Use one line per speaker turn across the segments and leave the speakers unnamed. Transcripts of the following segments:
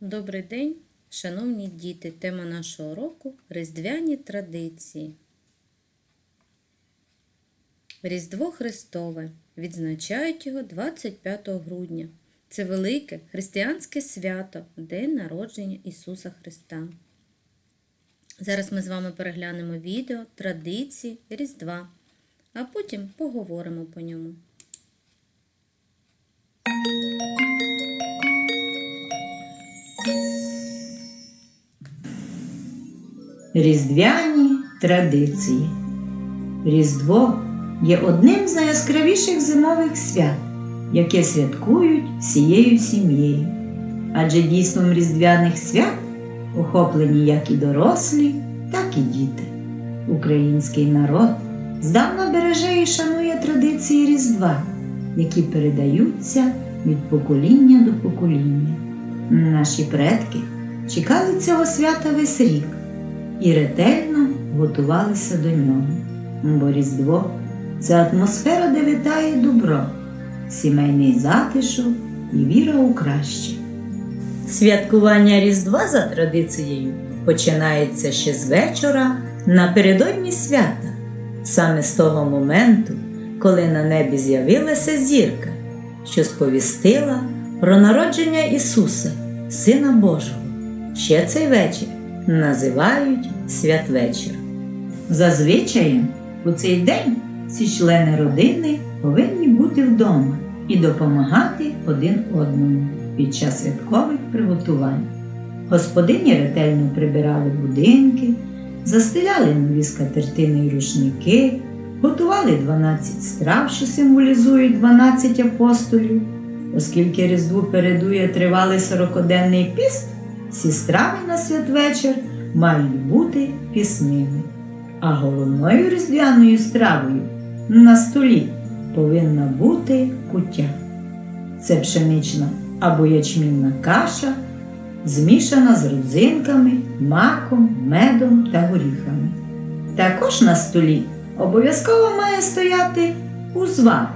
Добрий день, шановні діти. Тема нашого року Різдвяні традиції. Різдво Христове. Відзначають його 25 грудня. Це велике християнське свято, День народження Ісуса Христа. Зараз ми з вами переглянемо відео традиції Різдва, а потім поговоримо по ньому.
Різдвяні традиції. Різдво є одним з найяскравіших зимових свят, яке святкують всією сім'єю. Адже дійством різдвяних свят охоплені як і дорослі, так і діти. Український народ здавна береже і шанує традиції Різдва, які передаються від покоління до покоління. Наші предки чекали цього свята весь рік і ретельно готувалися до нього. Бо Різдво це атмосфера, де витає добро, сімейний затишок і віра у краще. Святкування Різдва за традицією починається ще з вечора напередодні свята, саме з того моменту, коли на небі з'явилася зірка, що сповістила про народження Ісуса, Сина Божого. Ще цей вечір називають святвечір. Зазвичай у цей день всі члени родини повинні бути вдома і допомагати один одному під час святкових приготувань. Господині ретельно прибирали будинки, застеляли нові скатертини й рушники, готували 12 страв, що символізують 12 апостолів. Оскільки Різдву передує тривалий сорокоденний піст, всі страви на святвечір мають бути пісними. А головною різдвяною стравою на столі повинна бути куття. Це пшенична або ячмінна каша, змішана з родзинками, маком, медом та горіхами. Також на столі обов'язково має стояти узвар,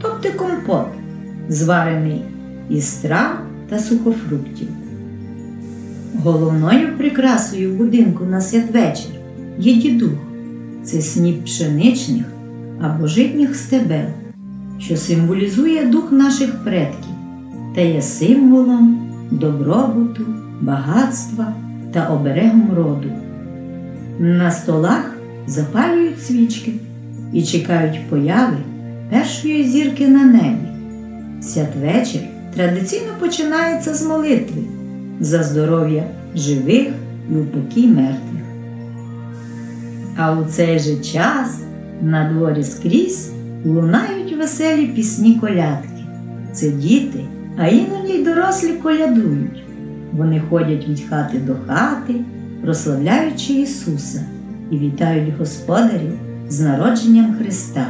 тобто компот, зварений із трав та сухофруктів. Головною прикрасою будинку на святвечір є дідух. Це сніп пшеничних або житніх стебел, що символізує дух наших предків та є символом добробуту, багатства та оберегом роду. На столах запалюють свічки і чекають появи першої зірки на небі. Святвечір традиційно починається з молитви за здоров'я живих і упокій мертвих. А у цей же час на дворі скрізь лунають веселі пісні колядки. Це діти, а іноді й дорослі колядують. Вони ходять від хати до хати, прославляючи Ісуса і вітають господарів з народженням Христа,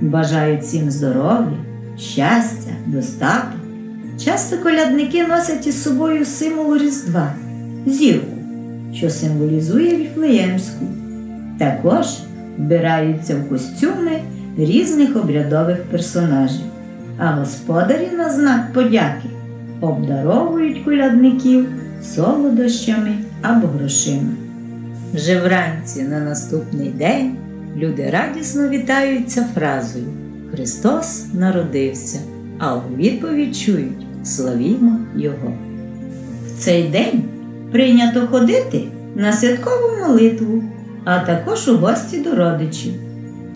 бажають всім здоров'я, щастя, достатку. Часто колядники носять із собою символ Різдва зірку, що символізує Віфлеємську. Також вбираються в костюми різних обрядових персонажів, а господарі на знак подяки обдаровують колядників солодощами або грошима. Вже вранці на наступний день люди радісно вітаються фразою Христос народився, а у відповідь чують Славімо Його. В цей день прийнято ходити на святкову молитву, а також у гості до родичів.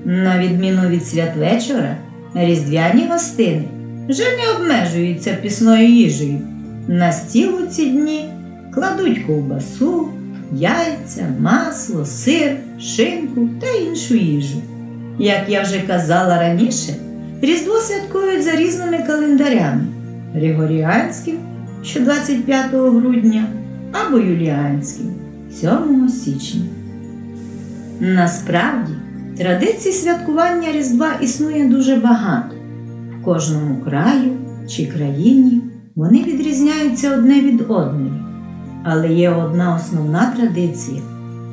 На відміну від святвечора, різдвяні гостини вже не обмежуються пісною їжею. На стіл у ці дні кладуть ковбасу, яйця, масло, сир, шинку та іншу їжу. Як я вже казала раніше, Різдво святкують за різними календарями Григоріанським, що 25 грудня, або Юліанським 7 січня. Насправді, традицій святкування Різдва існує дуже багато. В кожному краю чи країні вони відрізняються одне від одної. Але є одна основна традиція,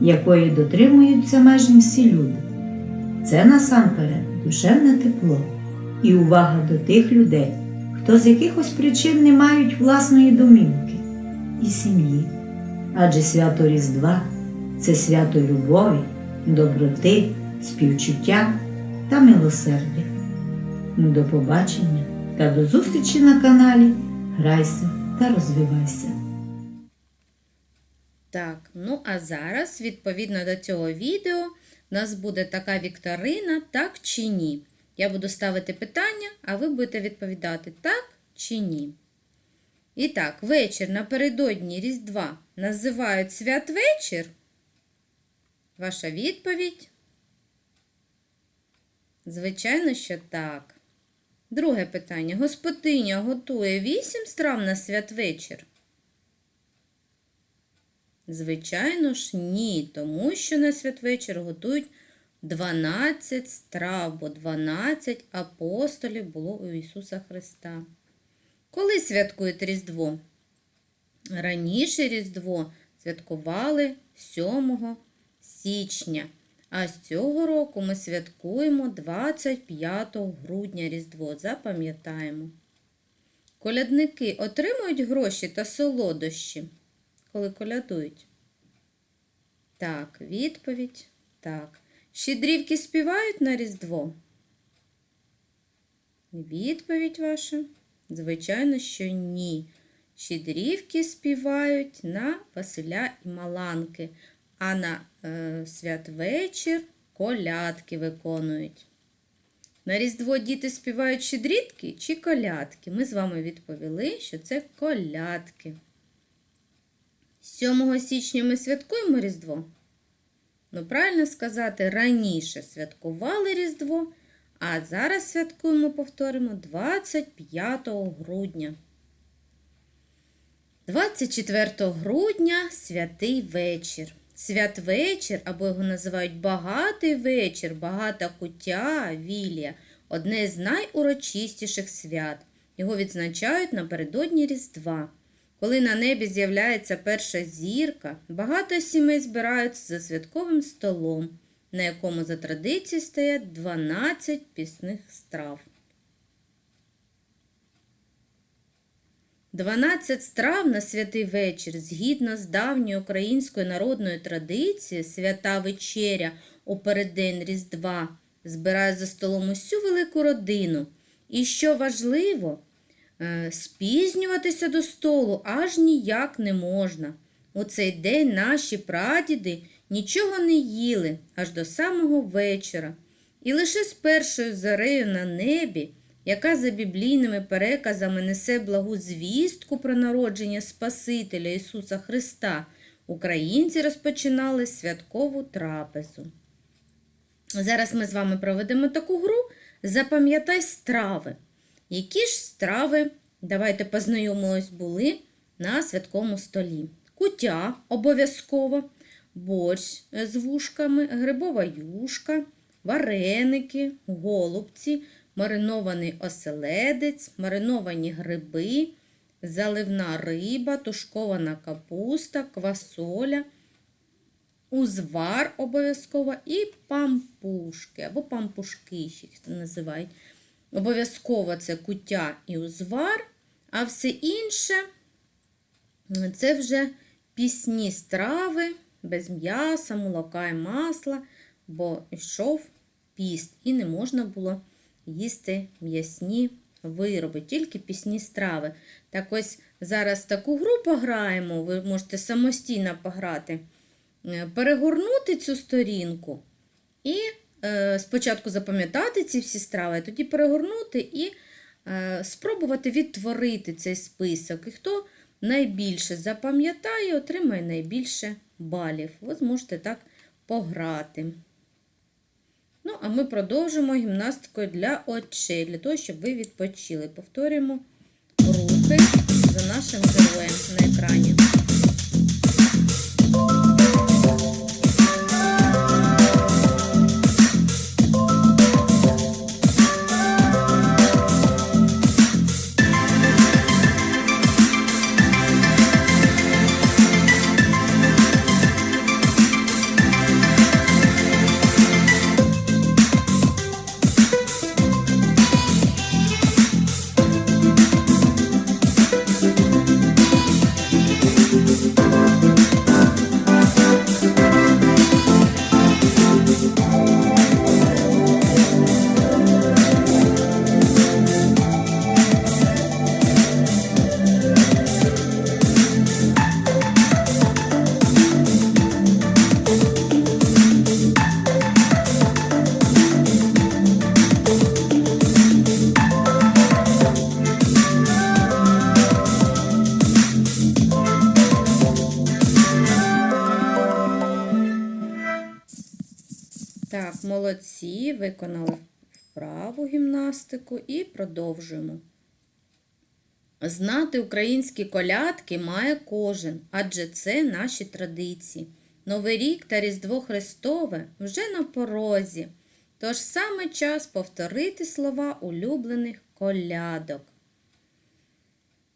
якої дотримуються майже всі люди. Це насамперед душевне тепло і увага до тих людей, хто з якихось причин не мають власної домівки. і сім'ї. Адже свято Різдва це свято любові, доброти, співчуття та милосердя. До побачення та до зустрічі на каналі Грайся та розвивайся.
Так, ну а зараз, відповідно до цього відео, у нас буде така вікторина, так чи ні. Я буду ставити питання, а ви будете відповідати так чи ні. І так, вечір напередодні Різдва називають святвечір. Ваша відповідь? Звичайно, що так. Друге питання. Господиня готує вісім страв на святвечір. Звичайно ж, ні, тому що на святвечір готують 12 страв, бо 12 апостолів було у Ісуса Христа. Коли святкують Різдво? Раніше Різдво святкували 7 січня, а з цього року ми святкуємо 25 грудня Різдво. Запам'ятаємо. Колядники отримують гроші та солодощі, коли колядують? Так, відповідь так. Щедрівки співають на Різдво? Відповідь ваша? Звичайно, що ні. Щедрівки співають на Василя і Маланки, а на е, святвечір колядки виконують. На Різдво діти співають щедрітки чи колядки? Ми з вами відповіли, що це колядки. 7 січня ми святкуємо Різдво? Ну, правильно сказати, раніше святкували Різдво, а зараз святкуємо, повторимо, 25 грудня. 24 грудня святий вечір. Святвечір, або його називають багатий вечір, багата куття, вілія одне з найурочистіших свят. Його відзначають напередодні Різдва. Коли на небі з'являється перша зірка, багато сімей збираються за святковим столом, на якому за традицією стоять 12 пісних страв. 12 страв на святий вечір, згідно з давньою українською народною традицією, свята вечеря у переддень Різдва збирає за столом усю велику родину. І що важливо, спізнюватися до столу аж ніяк не можна. У цей день наші прадіди нічого не їли аж до самого вечора. І лише з першою зарею на небі, яка за біблійними переказами несе благу звістку про народження Спасителя Ісуса Христа, українці розпочинали святкову трапезу. Зараз ми з вами проведемо таку гру. Запам'ятай страви. Які ж страви, давайте познайомились, були на святковому столі. Кутя обов'язково, борщ з вушками, грибова юшка, вареники, голубці, маринований оселедець, мариновані гриби, заливна риба, тушкована капуста, квасоля, узвар обов'язково і пампушки або пампушки, їх називають. Обов'язково це куття і узвар, а все інше це вже пісні страви без м'яса, молока і масла, бо йшов піст і не можна було їсти м'ясні вироби, тільки пісні страви. Так ось зараз таку гру пограємо, ви можете самостійно пограти, Е, перегорнути цю сторінку і спочатку запам'ятати ці всі страви, тоді перегорнути і е, спробувати відтворити цей список. І хто найбільше запам'ятає, отримає найбільше балів. Ви зможете так пограти. Ну, а ми продовжимо гімнастикою для очей, для того, щоб ви відпочили. Повторюємо рухи за нашим героєм на екрані. Виконали вправу гімнастику і продовжуємо. Знати українські колядки має кожен, адже це наші традиції. Новий рік та Різдво Христове вже на порозі. Тож саме час повторити слова улюблених колядок.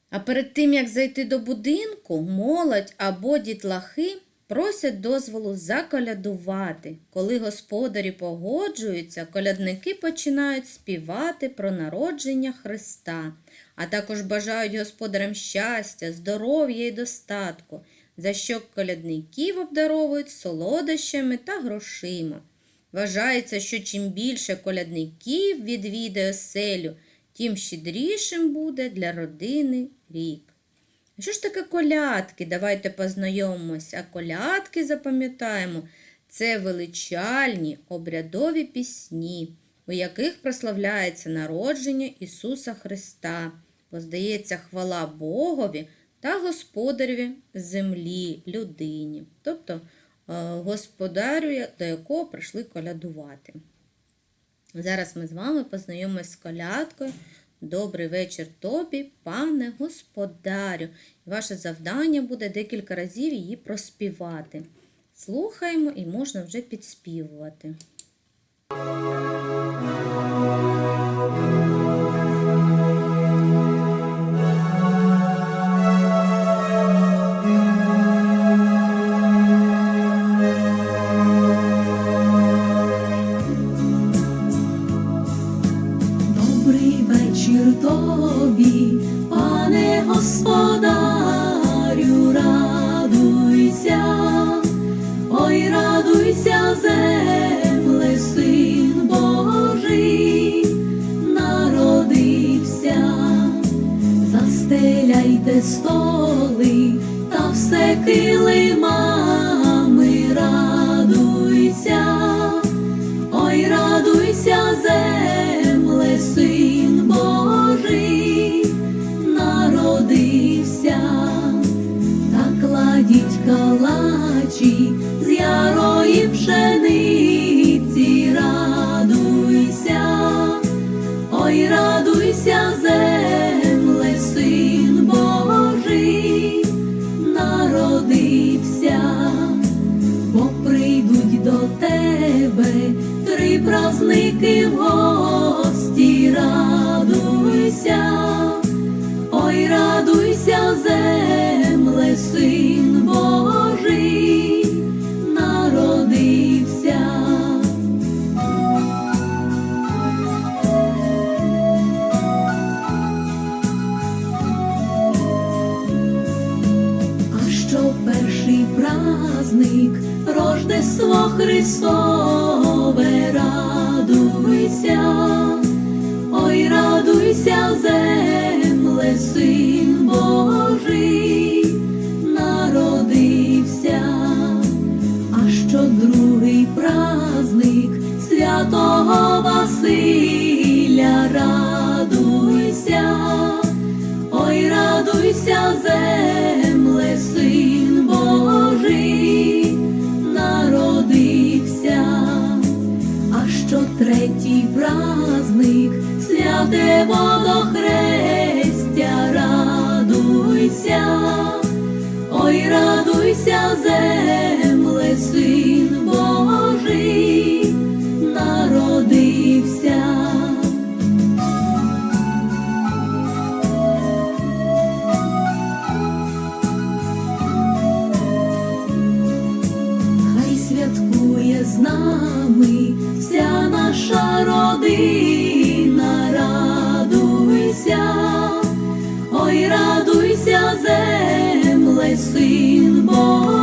А перед тим, як зайти до будинку, молодь або дітлахи просять дозволу заколядувати. Коли господарі погоджуються, колядники починають співати про народження Христа, а також бажають господарям щастя, здоров'я і достатку, за що колядників обдаровують солодощами та грошима. Вважається, що чим більше колядників відвідає оселю, тим щедрішим буде для родини рік. Що ж таке колядки? Давайте познайомимося. А колядки запам'ятаємо. Це величальні обрядові пісні, у яких прославляється народження Ісуса Христа, воздається хвала Богові та господареві землі, людині, тобто е, господарю, до якого прийшли колядувати. Зараз ми з вами познайомимось з колядкою. Добрий вечір тобі, пане господарю. Ваше завдання буде декілька разів її проспівати. Слухаємо і можна вже підспівувати.
Все килимами, радуйся. Ой, радуйся, земле, син Божий, народився, та кладіть калачі з ярої пшениці, святого Василя, радуйся. Ой, радуйся, земле, син Божий, народився, а що третій праздник, святе водохрестя, радуйся, ой, радуйся, земле, з нами. Вся наша родина, радуйся, ой, радуйся, земле, син Божий,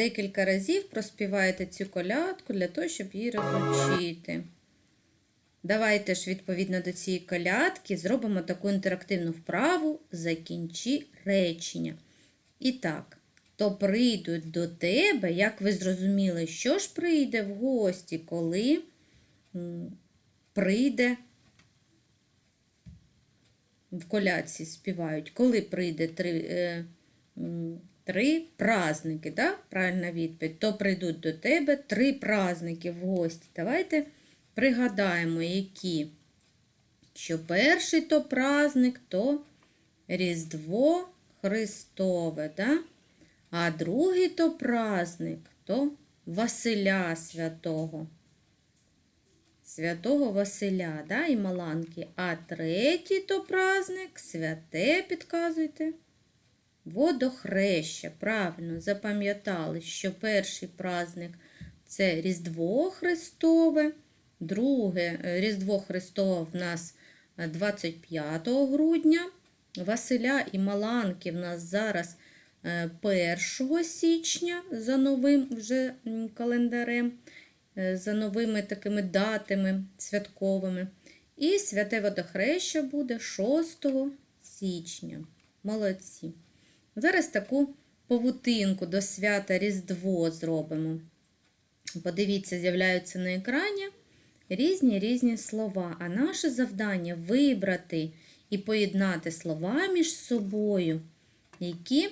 декілька разів проспівайте цю колядку для того, щоб її розучити. Давайте ж, відповідно до цієї колядки, зробимо таку інтерактивну вправу Закінчи речення. І так, то прийдуть до тебе, як ви зрозуміли, що ж прийде в гості, коли прийде в колядці співають, коли прийде три, е, три праздники, да? правильна відповідь, то прийдуть до тебе три праздники в гості. Давайте пригадаємо, які. Що перший то праздник, то Різдво Христове, да? а другий то праздник, то Василя Святого. Святого Василя, да, і Маланки. А третій то праздник, святе, підказуйте. Водохреща. Правильно, запам'ятали, що перший праздник це Різдво Христове, друге е, Різдво Христове в нас е, 25 грудня. Василя і Маланки в нас зараз е, 1 січня за новим вже календарем, е, за новими такими датами святковими. І святе водохреща буде 6 січня. Молодці. Зараз таку павутинку до свята Різдво зробимо. Подивіться, з'являються на екрані різні різні слова. А наше завдання вибрати і поєднати слова між собою, які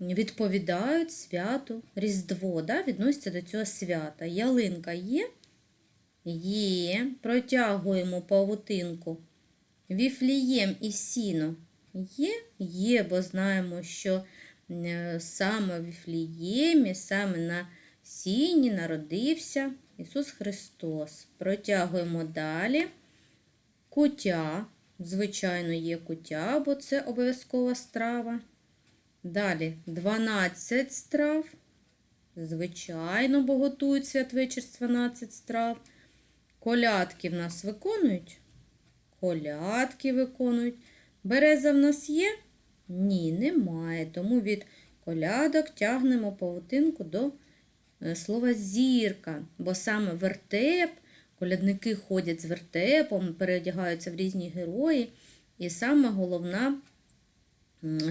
відповідають святу Різдво, да, відносяться до цього свята. Ялинка є? Є. Протягуємо павутинку. Віфлієм і сіно є? Є, бо знаємо, що е, саме в Віфліємі, саме на сіні народився Ісус Христос. Протягуємо далі. Кутя. Звичайно, є кутя, бо це обов'язкова страва. Далі 12 страв. Звичайно, бо готують святвечір з 12 страв. Колядки в нас виконують? Колядки виконують. Береза в нас є? Ні, немає. Тому від колядок тягнемо павутинку до е, слова зірка, бо саме вертеп, колядники ходять з вертепом, переодягаються в різні герої. І саме головна,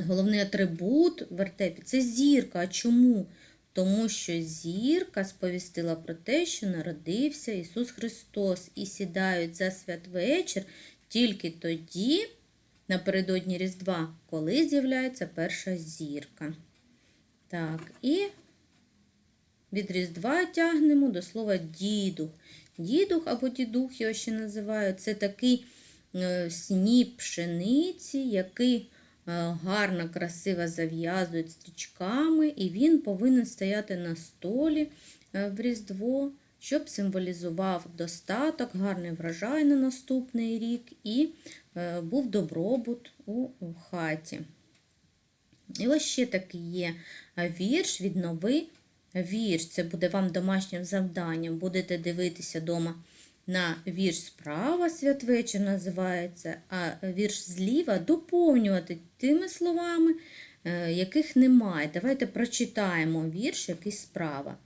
головний атрибут вертепі це зірка. А чому? Тому що зірка сповістила про те, що народився Ісус Христос, і сідають за святвечір тільки тоді, напередодні Різдва, коли з'являється перша зірка. Так, і від Різдва тягнемо до слова дідух. Дідух або дідух його ще називають. Це такий е, сніп пшениці, який е, гарно, красиво зав'язують стрічками, і він повинен стояти на столі е, в Різдво, щоб символізував достаток, гарний врожай на наступний рік і був добробут у хаті. І ось ще такий є е, вірш від новий вірш. Це буде вам домашнім завданням. Будете дивитися вдома на вірш справа святвечір називається, а вірш зліва доповнювати тими словами, е, яких немає. Давайте прочитаємо вірш, який справа.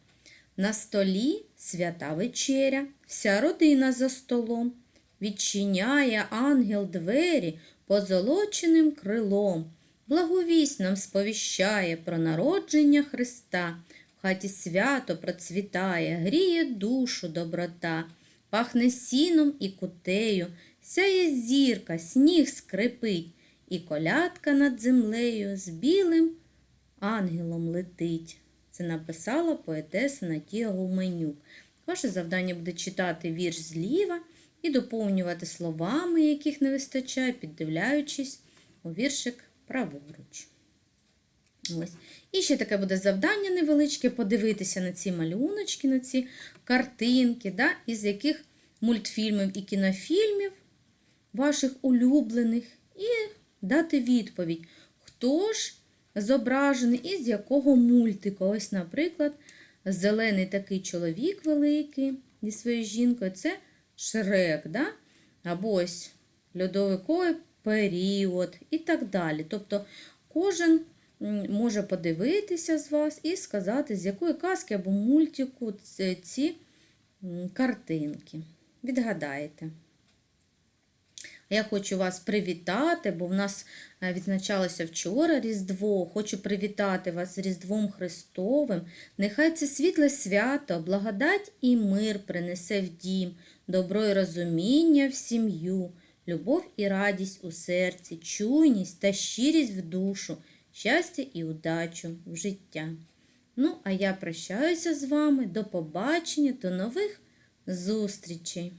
На столі свята вечеря, вся родина за столом. Відчиняє ангел двері позолоченим крилом. Благовість нам сповіщає про народження Христа. В хаті свято процвітає, гріє душу доброта, пахне сіном і кутею, сяє зірка, сніг скрипить, і колядка над землею з білим ангелом летить. Це написала поетеса Надія Гуменюк. Ваше завдання буде читати вірш зліва і доповнювати словами, яких не вистачає, піддивляючись у віршик праворуч. Ось. І ще таке буде завдання невеличке подивитися на ці малюночки, на ці картинки, да, із яких мультфільмів і кінофільмів ваших улюблених, і дати відповідь, хто ж зображений і з якого мультику. Ось, наприклад, зелений такий чоловік великий зі своєю жінкою це Шрек, да? або ось льодовиковий період і так далі. Тобто кожен може подивитися з вас і сказати, з якої казки або мультику ці картинки. Відгадаєте. Я хочу вас привітати, бо в нас е, відзначалося вчора Різдво. Хочу привітати вас з Різдвом Христовим. Нехай це світле свято, благодать і мир принесе в дім, добро і розуміння в сім'ю, любов і радість у серці, чуйність та щирість в душу, щастя і удачу в життя. Ну, а я прощаюся з вами. До побачення, до нових зустрічей!